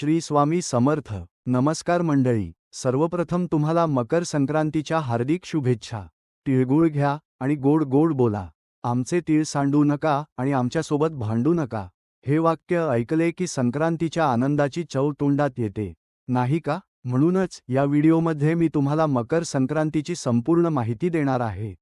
श्री स्वामी समर्थ. नमस्कार मंडळी. सर्वप्रथम तुम्हाला मकर संक्रांतीच्या हार्दिक शुभेच्छा. तिळगुळ घ्या आणि गोड गोड बोला. आमचे तीळ सांडू नका आणि आमच्यासोबत भांडू नका. हे वाक्य ऐकले की संक्रांतीच्या आनंदाची चव तोंडात येते. नाही का? म्हणूनच या व्हिडिओमध्ये मी तुम्हाला मकर संक्रांतीची संपूर्ण माहिती देणार आहे.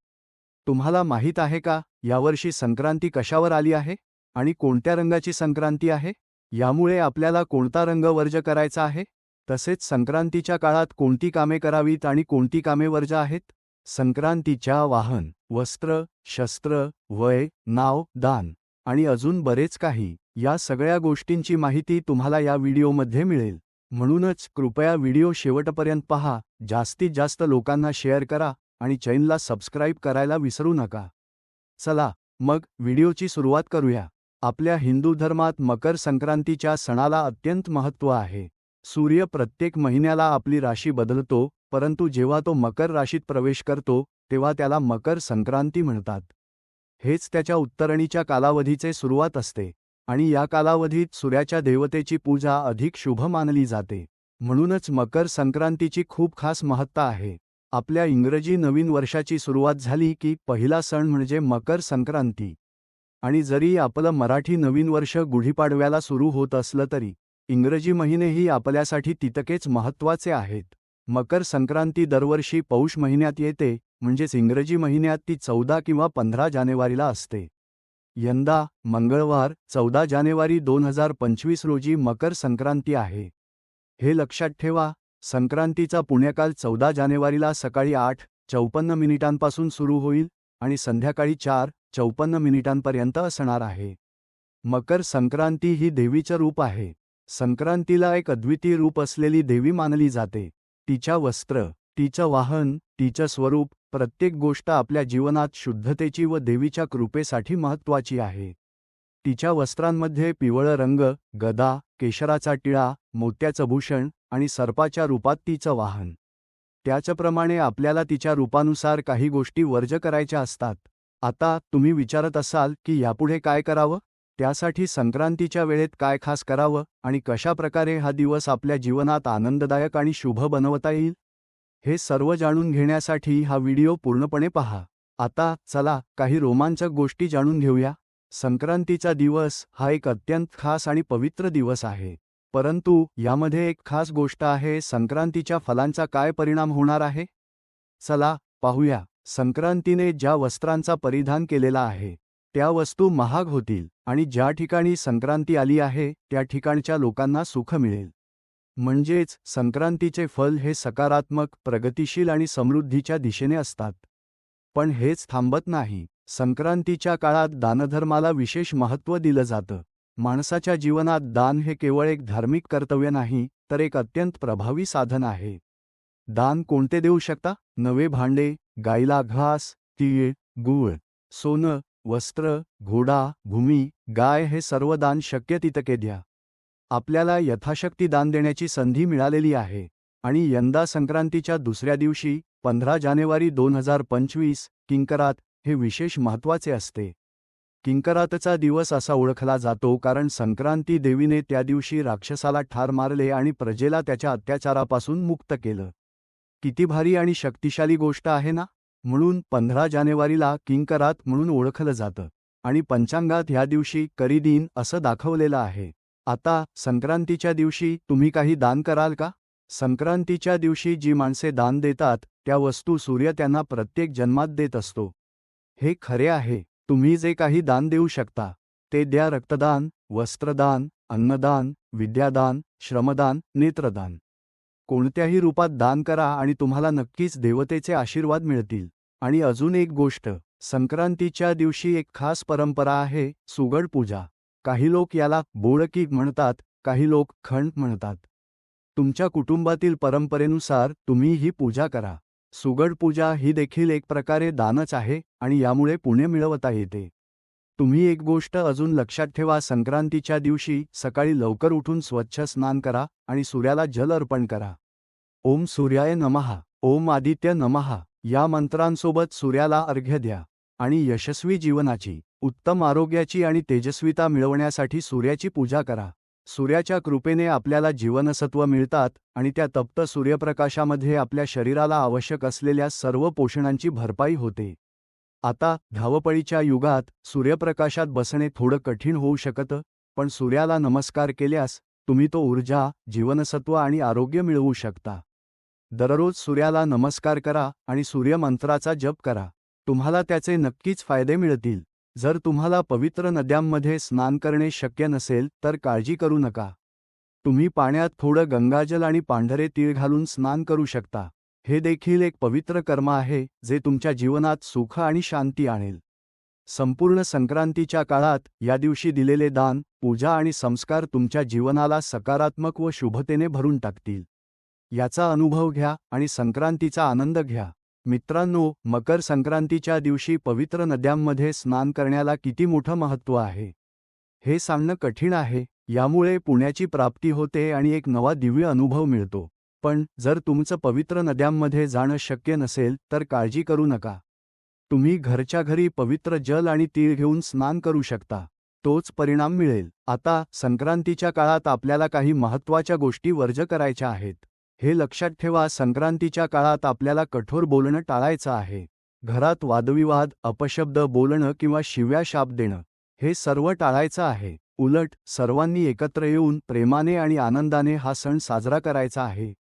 तुम्हाला माहीत आहे का? यावर्षी संक्रांती कशावर आली आहे? आणि कोणत्या रंगाची संक्रांती आहे? यामुळे आपल्याला कोणता रंग वर्ज करायचा आहे? तसेच संक्रांतीच्या काळात कोणती कामे करावीत आणि कोणती कामे वर्ज आहेत? संक्रांतीच्या वाहन वस्त्र शस्त्र वय नाव दान आणि अजून बरेच काही या सगळ्या गोष्टींची माहिती तुम्हाला या व्हिडिओमध्ये मिळेल. म्हणूनच कृपया व्हिडिओ शेवटपर्यंत पहा जास्तीत जास्त लोकांना शेअर करा आणि चैनला सबस्क्राईब करायला विसरू नका. चला मग व्हिडिओची सुरुवात करूया. आपल्या हिंदू धर्मात मकर संक्रांतीच्या सणाला अत्यंत महत्त्व आहे. सूर्य प्रत्येक महिन्याला आपली राशी बदलतो परंतु जेव्हा तो मकर राशीत प्रवेश करतो तेव्हा त्याला मकर संक्रांती म्हणतात. हेच त्याच्या उत्तरणीच्या कालावधीचे सुरुवात असते आणि या कालावधीत सूर्याच्या देवतेची पूजा अधिक शुभ मानली जाते. म्हणूनच मकर संक्रांतीची खूप खास महत्ता आहे. आपल्या इंग्रजी नवीन वर्षाची सुरुवात झाली की पहिला सण म्हणजे मकर संक्रांती. आणि जरी आपलं मराठी नवीन वर्ष गुढीपाडव्याला सुरू होत असलं तरी इंग्रजी महिनेही आपल्यासाठी तितकेच महत्त्वाचे आहेत. मकर संक्रांती दरवर्षी पौष महिन्यात येते म्हणजेच इंग्रजी महिन्यात ती चौदा किंवा पंधरा जानेवारीला असते. यंदा मंगळवार चौदा जानेवारी दोन हजार पंचवीस रोजी मकर संक्रांती आहे. हे लक्षात ठेवा संक्रांतीचा पुण्यकाल चौदा जानेवारीला सकाळी आठ चौपन्न मिनिटांपासून सुरू होईल आणि संध्याकाळी चार चौपन्न मिनिटांपर्यंत असणार आहे. मकर संक्रांती ही देवीचं रूप आहे. संक्रांतीला एक अद्वितीय रूप असलेली देवी मानली जाते. तिच्या वस्त्र तिचं वाहन तिचं स्वरूप प्रत्येक गोष्ट आपल्या जीवनात शुद्धतेची व देवीच्या कृपेसाठी महत्त्वाची आहे. तिच्या वस्त्रांमध्ये पिवळं रंग गदा केशराचा टिळा मोत्याचं भूषण आणि सर्पाच्या रूपात तिचं वाहन. त्याचप्रमाणे आपल्याला तिच्या रूपानुसार काही गोष्टी वर्ज करायच्या असतात. आता तुम्ही विचारत असाल की यापुढे काय करावं? त्यासाठी संक्रांतीच्या वेळेत काय खास करावं? आणि कशा प्रकारे हा दिवस आपल्या जीवनात आनंददायक आणि शुभ बनवता येईल? हे सर्व जाणून घेण्यासाठी हा व्हिडिओ पूर्णपणे पहा. आता चला काही रोमांचक गोष्टी जाणून घेऊया. संक्रांतीचा दिवस हा एक अत्यंत खास आणि पवित्र दिवस आहे. परंतु यामध्ये एक खास गोष्ट आहे संक्रांतीच्या फलांचा काय परिणाम होणार आहे? चला पाहूया. संक्रांतीने ज्या वस्त्रांचा परिधान केलेला आहे त्या वस्तू महाग होतील आणि ज्या ठिकाणी संक्रांती आली आहे त्या ठिकाणच्या लोकांना सुख मिळेल. म्हणजेच संक्रांतीचे फल हे सकारात्मक प्रगतिशील आणि समृद्धीच्या दिशेने असतात. पण हेच थांबत नाही. संक्रांतीच्या काळात दानधर्माला विशेष महत्त्व दिलं जातं. माणसाच्या जीवनात दान हे केवळ एक धार्मिक कर्तव्य नाही तर एक अत्यंत प्रभावी साधन आहे. दान कोणते देऊ शकता? नवे भांडे गायीला घास तीळ गूळ सोनं वस्त्र घोडा भूमी गाय हे सर्व दान शक्य तितके द्या. आपल्याला यथाशक्ती दान देण्याची संधी मिळालेली आहे. आणि यंदा संक्रांतीच्या दुसऱ्या दिवशी पंधरा जानेवारी दोन हजार पंचवीस किंकरात हे विशेष महत्त्वाचे असते. किंकरातचा दिवस असा ओळखला जातो कारण संक्रांती देवीने त्या दिवशी राक्षसाला ठार मारले आणि प्रजेला त्याच्या अत्याचारापासून मुक्त केलं. किती भारी आणि शक्तिशाली गोष्ट आहे ना? म्हणून पंधरा जानेवारीला किंकरात म्हणून ओळखलं जातं. आणि पंचांगात ह्या दिवशी करीदीन असं दाखवलेलं आहे. आता संक्रांतीच्या दिवशी तुम्ही काही दान कराल का? संक्रांतीच्या दिवशी जी माणसे दान देतात त्या वस्तू सूर्य त्यांना प्रत्येक जन्मात देत असतो. हे खरे आहे. तुम्ही जे काही दान देऊ शकता ते द्या रक्तदान वस्त्रदान अन्नदान विद्यादान श्रमदान नेत्रदान. कोणत्याही रूपात दान करा आणि तुम्हाला नक्कीच देवतेचे आशीर्वाद मिळतील. आणि अजून एक गोष्ट संक्रांतीच्या दिवशी एक खास परंपरा आहे सुगड पूजा. काही लोक याला बोळकी म्हणतात काही लोक खंड म्हणतात. तुमच्या कुटुंबातील परंपरेनुसार तुम्ही ही पूजा करा. सुगड पूजा ही देखील एक प्रकारे दानच आहे आणि यामुळे पुण्य मिळवता येते. तुम्ही एक गोष्ट अजून लक्षात ठेवा संक्रांतीच्या दिवशी सकाळी लवकर उठून स्वच्छ स्नान करा आणि सूर्याला जल अर्पण करा. ओम सूर्याय नमहा ओम आदित्य नमहा या मंत्रांसोबत सूर्याला अर्घ्य द्या आणि यशस्वी जीवनाची उत्तम आरोग्याची आणि तेजस्विता मिळवण्यासाठी सूर्याची पूजा करा. सूर्याच्या कृपेने आपल्याला जीवनसत्व मिळतात आणि त्या तप्त सूर्यप्रकाशामध्ये आपल्या शरीराला आवश्यक असलेल्या सर्व पोषणांची भरपाई होते. आता धावपळीच्या युगात सूर्यप्रकाशात बसणे थोडं कठीण होऊ शकतं पण सूर्याला नमस्कार केल्यास तुम्ही तो ऊर्जा जीवनसत्व आणि आरोग्य मिळवू शकता. दररोज सूर्याला नमस्कार करा आणि सूर्यमंत्राचा जप करा. तुम्हाला त्याचे नक्कीच फायदे मिळतील. जर तुम्हाला पवित्र नद्यांमध्ये स्नान करणे शक्य नसेल तर काळजी करू नका. तुम्ही पाण्यात थोडं गंगाजल आणि पांढरे तीळ घालून स्नान करू शकता. हे देखील एक पवित्र कर्म आहे जे तुमच्या जीवनात सुख आणि शांती आणेल. संपूर्ण संक्रांतीच्या काळात या दिवशी दिलेले दान पूजा आणि संस्कार तुमच्या जीवनाला सकारात्मक व शुभतेने भरून टाकतील. याचा अनुभव घ्या आणि संक्रांतीचा आनंद घ्या. मित्रांनो मकर संक्रांतीच्या दिवशी पवित्र नद्यांमध्ये स्नान करण्याला किती मोठं महत्त्व आहे? हे सांगणं कठीण आहे यामुळे पुण्याची प्राप्ती होते आणि एक नवा दिव्य अनुभव मिळतो. पण जर तुमचं पवित्र नद्यांमध्ये जाणं शक्य नसेल तर काळजी करू नका. तुम्ही घरच्या घरी पवित्र जल आणि तीळ घेऊन स्नान करू शकता. तोच परिणाम मिळेल. आता संक्रांतीच्या काळात आपल्याला काही महत्त्वाच्या गोष्टी वर्ज करायच्या आहेत. हे लक्षात ठेवा संक्रांतीच्या काळात आपल्याला कठोर बोलणं टाळायचं आहे. घरात वादविवाद अपशब्द बोलणं किंवा शिव्या शाप देणं हे सर्व टाळायचं आहे. उलट सर्वांनी एकत्र येऊन प्रेमाने आणि आनंदाने हा सण साजरा करायचा आहे.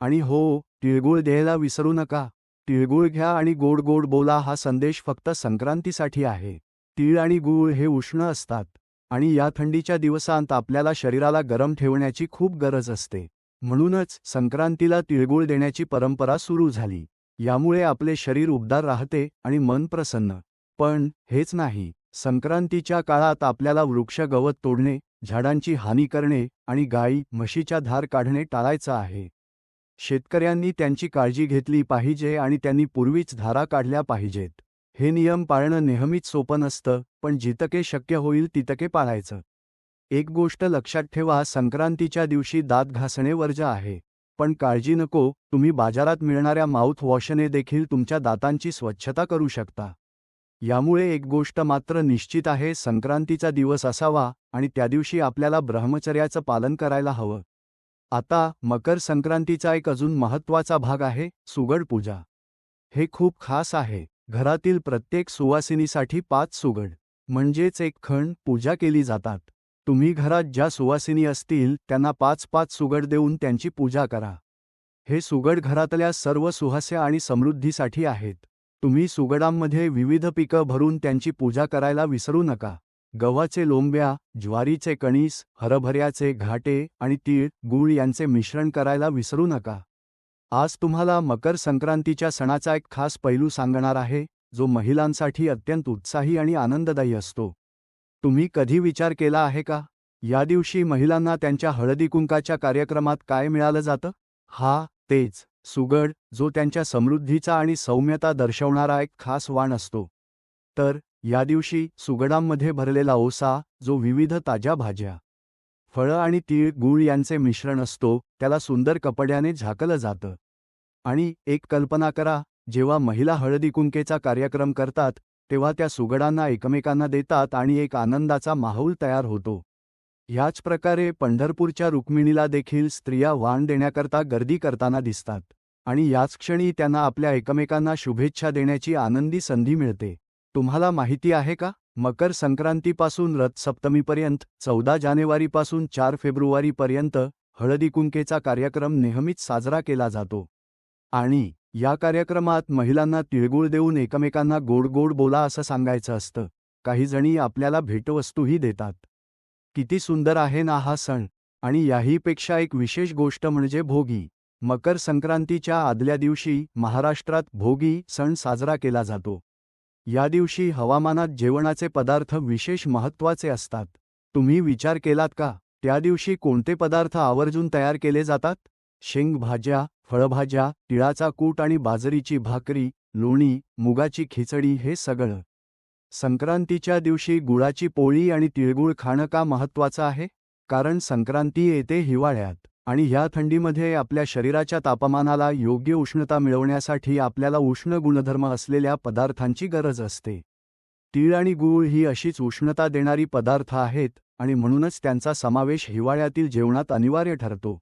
आणि हो तिळगुळ द्यायला विसरू नका. तिळगुळ घ्या आणि गोड गोड बोला हा संदेश फक्त संक्रांतीसाठी आहे. तीळ आणि गूळ हे उष्ण असतात. आणि या थंडीच्या दिवसांत आपल्याला शरीराला गरम ठेवण्याची खूप गरज असते. म्हणूनच संक्रांतीला तिळगुळ देण्याची परंपरा सुरू झाली. यामुळे आपले शरीर उबदार राहते आणि मन प्रसन्न. पण हेच नाही. संक्रांतीच्या काळात आपल्याला वृक्ष गवत तोडणे झाडांची हानी करणे आणि गायी म्हशीच्या धार काढणे टाळायचं आहे. शेतकऱ्यांनी त्यांची काळजी घेतली पाहिजे आणि त्यांनी पूर्वीच धारा काढल्या पाहिजेत. हे नियम पाळणं नेहमीच सोपं नसतं पण जितके शक्य होईल तितके पाळायचं. एक गोष्ट लक्षात ठेवा संक्रांतीच्या दिवशी दात घासणे वर्ज आहे. पण काळजी नको तुम्ही बाजारात मिळणाऱ्या माउथ वॉशने देखील तुमच्या दातांची स्वच्छता करू शकता. यामुळे एक गोष्ट मात्र निश्चित आहे संक्रांतीचा दिवस असावा आणि त्या दिवशी आपल्याला ब्रह्मचर्याचं पालन करायला हवं. आता मकर संक्रांतीचा एक अजून महत्त्वाचा भाग आहे सुगड पूजा. हे खूप खास आहे. घरातील प्रत्येक सुवासिनीसाठी पाच सुगड. म्हणजेच एक खण पूजा केली जातात. तुम्ही घरात ज्या सुवासिनी असतील त्यांना पाच पाच सुगड देऊन त्यांची पूजा करा. हे सुगड घरातल्या सर्व सुहास्य आणि समृद्धीसाठी आहेत. तुम्ही सुगडांमध्ये विविध पिकं भरून त्यांची पूजा करायला विसरू नका. गव्हाचे लोंब्या ज्वारीचे कणीस हरभऱ्याचे घाटे आणि तीळ गूळ यांचे मिश्रण करायला विसरू नका. आज तुम्हाला मकर संक्रांतीच्या सणाचा एक खास पैलू सांगणार आहे जो महिलांसाठी अत्यंत उत्साही आणि आनंददायी असतो. तुम्ही कधी विचार केला आहे का? या दिवशी महिलांना त्यांच्या हळदीकुंकाच्या कार्यक्रमात काय मिळालं जातं? हा तेच. सुगड जो त्यांच्या समृद्धीचा आणि सौम्यता दर्शवणारा एक खास वाण असतो. तर या दिवशी सुगडांमध्ये भरलेला ओसा जो विविध ताज्या भाज्या फळं आणि तीळ गूळ यांचे मिश्रण असतो त्याला सुंदर कपड्याने झाकलं जातं. आणि एक कल्पना करा जेव्हा महिला हळदीकुंकेचा कार्यक्रम करतात तेव्हा त्या सुगडांना एकमेकांना देतात आणि एक आनंदाचा माहोल तयार होतो. ह्याच प्रकारे पंढरपूरच्या रुक्मिणीला देखील स्त्रिया वाण देण्याकरता गर्दी करताना दिसतात आणि याच क्षणी त्यांना आपल्या एकमेकांना शुभेच्छा देण्याची आनंदी संधी मिळते. तुम्हाला माहिती आहे का? मकर संक्रांतीपासून रथसप्तमीपर्यंत चौदा जानेवारीपासून चार फेब्रुवारीपर्यंत हळदीकुंकेचा कार्यक्रम नेहमीच साजरा केला जातो. आणि या कार्यक्रमात महिलांना तिळगुळ देऊन एकमेकांना गोड गोड बोला असं सांगायचं असतं. काही जणी आपल्याला भेटवस्तूही देतात. किती सुंदर आहे ना हा सण. आणि याहीपेक्षा एक विशेष गोष्ट म्हणजे भोगी. मकर संक्रांतीच्या आदल्या दिवशी महाराष्ट्रात भोगी सण साजरा केला जातो. या दिवशी हवामानात जेवणाचे पदार्थ विशेष महत्त्वाचे असतात. तुम्ही विचार केलात का? त्या दिवशी कोणते पदार्थ आवर्जून तयार केले जातात? शेंगभाज्या फळभाज्या तिळाचा कूट आणि बाजरीची भाकरी लोणी मुगाची खिचडी हे सगळं. संक्रांतीच्या दिवशी गुळाची पोळी आणि तिळगुळ खाणं का महत्त्वाचं आहे? कारण संक्रांती येते हिवाळ्यात आणि ह्या थंडीमध्ये आपल्या शरीराच्या तापमानाला योग्य उष्णता मिळवण्यासाठी आपल्याला उष्ण गुणधर्म असलेल्या पदार्थांची गरज असते. तीळ आणि गूळ ही अशीच उष्णता देणारी पदार्थ आहेत आणि म्हणूनच त्यांचा समावेश हिवाळ्यातील जेवणात अनिवार्य ठरतो.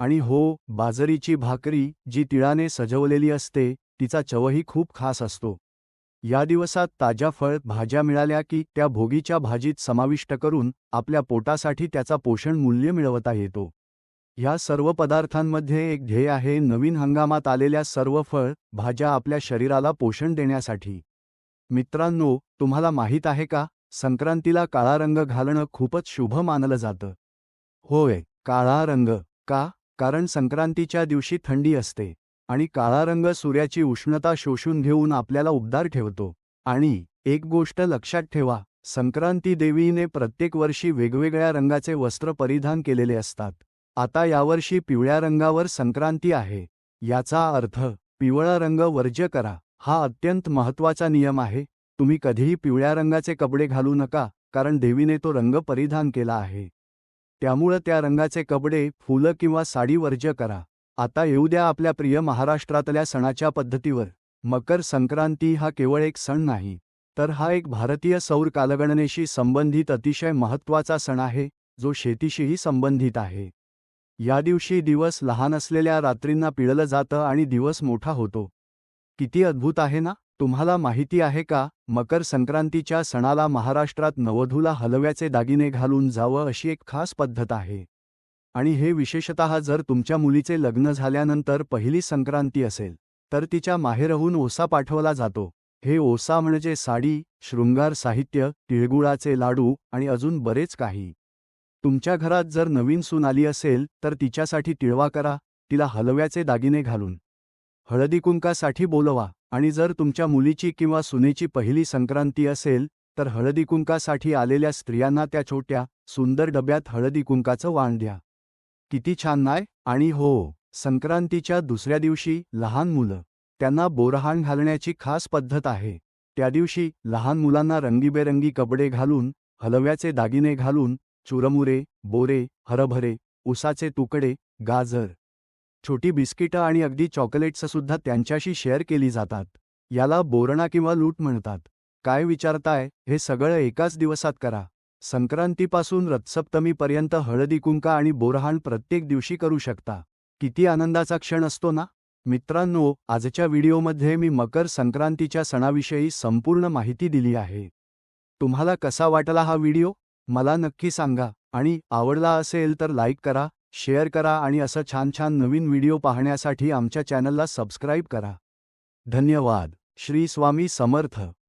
आणि हो बाजरीची भाकरी जी तिळाने सजवलेली असते तिचा चवही खूप खास असतो. या दिवसात ताज्या फळ भाज्या मिळाल्या की त्या भोगीच्या भाजीत समाविष्ट करून आपल्या पोटासाठी त्याचा पोषण मूल्य मिळवता येतो. ह्या सर्व पदार्थांमध्ये एक ध्येय आहे नवीन हंगामात आलेल्या सर्व फळ भाज्या आपल्या शरीराला पोषण देण्यासाठी. मित्रांनो तुम्हाला माहीत आहे का? संक्रांतीला काळा रंग घालणं खूपच शुभ मानलं जातं. होय काळा रंग का? कारण संक्रांतीच्या दिवशी थंडी असते आणि काळा रंग सूर्याची उष्णता शोषून घेऊन आपल्याला उबदार ठेवतो. आणि एक गोष्ट लक्षात ठेवा संक्रांती देवीने प्रत्येक वर्षी वेगवेगळ्या रंगाचे वस्त्र परिधान केलेले असतात. आता यावर्षी पिवळ्या रंगावर संक्रांती आहे. याचा अर्थ पिवळा रंग वर्ज्य करा. हा अत्यंत महत्त्वाचा नियम आहे. तुम्ही कधीही पिवळ्या रंगाचे कपडे घालू नका कारण देवीने तो रंग परिधान केला आहे. त्यामुळं त्या रंगाचे कपडे फुलं किंवा साडी वर्ज्य करा. आता येऊ द्या आपल्या प्रिय महाराष्ट्रातल्या सणाच्या पद्धतीवर. मकर संक्रांती हा केवळ एक सण नाही तर हा एक भारतीय सौर कालगणनेशी संबंधित अतिशय महत्त्वाचा सण आहे जो शेतीशीही संबंधित आहे. या दिवशी दिवस लहान असलेल्या रात्रींना पिळलं जातं आणि दिवस मोठा होतो. किती अद्भुत आहे ना? तुम्हाला माहिती आहे का मकर संक्रांतीच्या सणाला महाराष्ट्रात नवधूला हलव्याचे दागिने घालून जावं अशी एक खास पद्धत आहे. आणि हे विशेषतः जर तुमच्या मुलीचे लग्न झाल्यानंतर पहिली संक्रांती असेल तर तिच्या माहेरहून ओसा पाठवला जातो. हे ओसा म्हणजे साडी शृंगार साहित्य तिळगुळाचे लाडू आणि अजून बरेच काही. तुमच्या घरात जर नवीन सून आली असेल तर तिच्यासाठी तिळवा करा तिला हलव्याचे दागिने घालून. हळदीकुंकासाठी बोलवा. आणि जर तुमच्या मुलीची किंवा सुनेची पहिली संक्रांती असेल तर हळदीकुंकासाठी आलेल्या स्त्रियांना त्या छोट्या सुंदर डब्यात हळदीकुंकाचं वाण द्या. किती छान नाय? आणि हो संक्रांतीच्या दुसऱ्या दिवशी लहान मुलं त्यांना बोरहाण घालण्याची खास पद्धत आहे. त्या दिवशी लहान मुलांना रंगीबेरंगी कपडे घालून हलव्याचे दागिने घालून चुरमुरे बोरे हरभरे उसाचे तुकडे गाजर छोटी बिस्किटं आणि अगदी चॉकलेट्ससुद्धा त्यांच्याशी शेअर केली जातात. याला बोरणा किंवा लूट म्हणतात. काय विचारताय? हे सगळं एकाच दिवसात करा. संक्रांतीपासून रथसप्तमीपर्यंत हळदीकुंका आणि बोरहाण प्रत्येक दिवशी करू शकता. किती आनंदाचा क्षण असतो ना? मित्रांनो आजच्या व्हिडिओमध्ये मी मकर संक्रांतीच्या सणाविषयी संपूर्ण माहिती दिली आहे. तुम्हाला कसा वाटला हा व्हिडिओ? मला नक्की सांगा. आणि आवडला असेल तर लाईक करा शेअर करा आणि असं छान छान नवीन व्हिडिओ पाहण्यासाठी आमच्या चॅनलला सबस्क्राईब करा. धन्यवाद. श्री स्वामी समर्थ.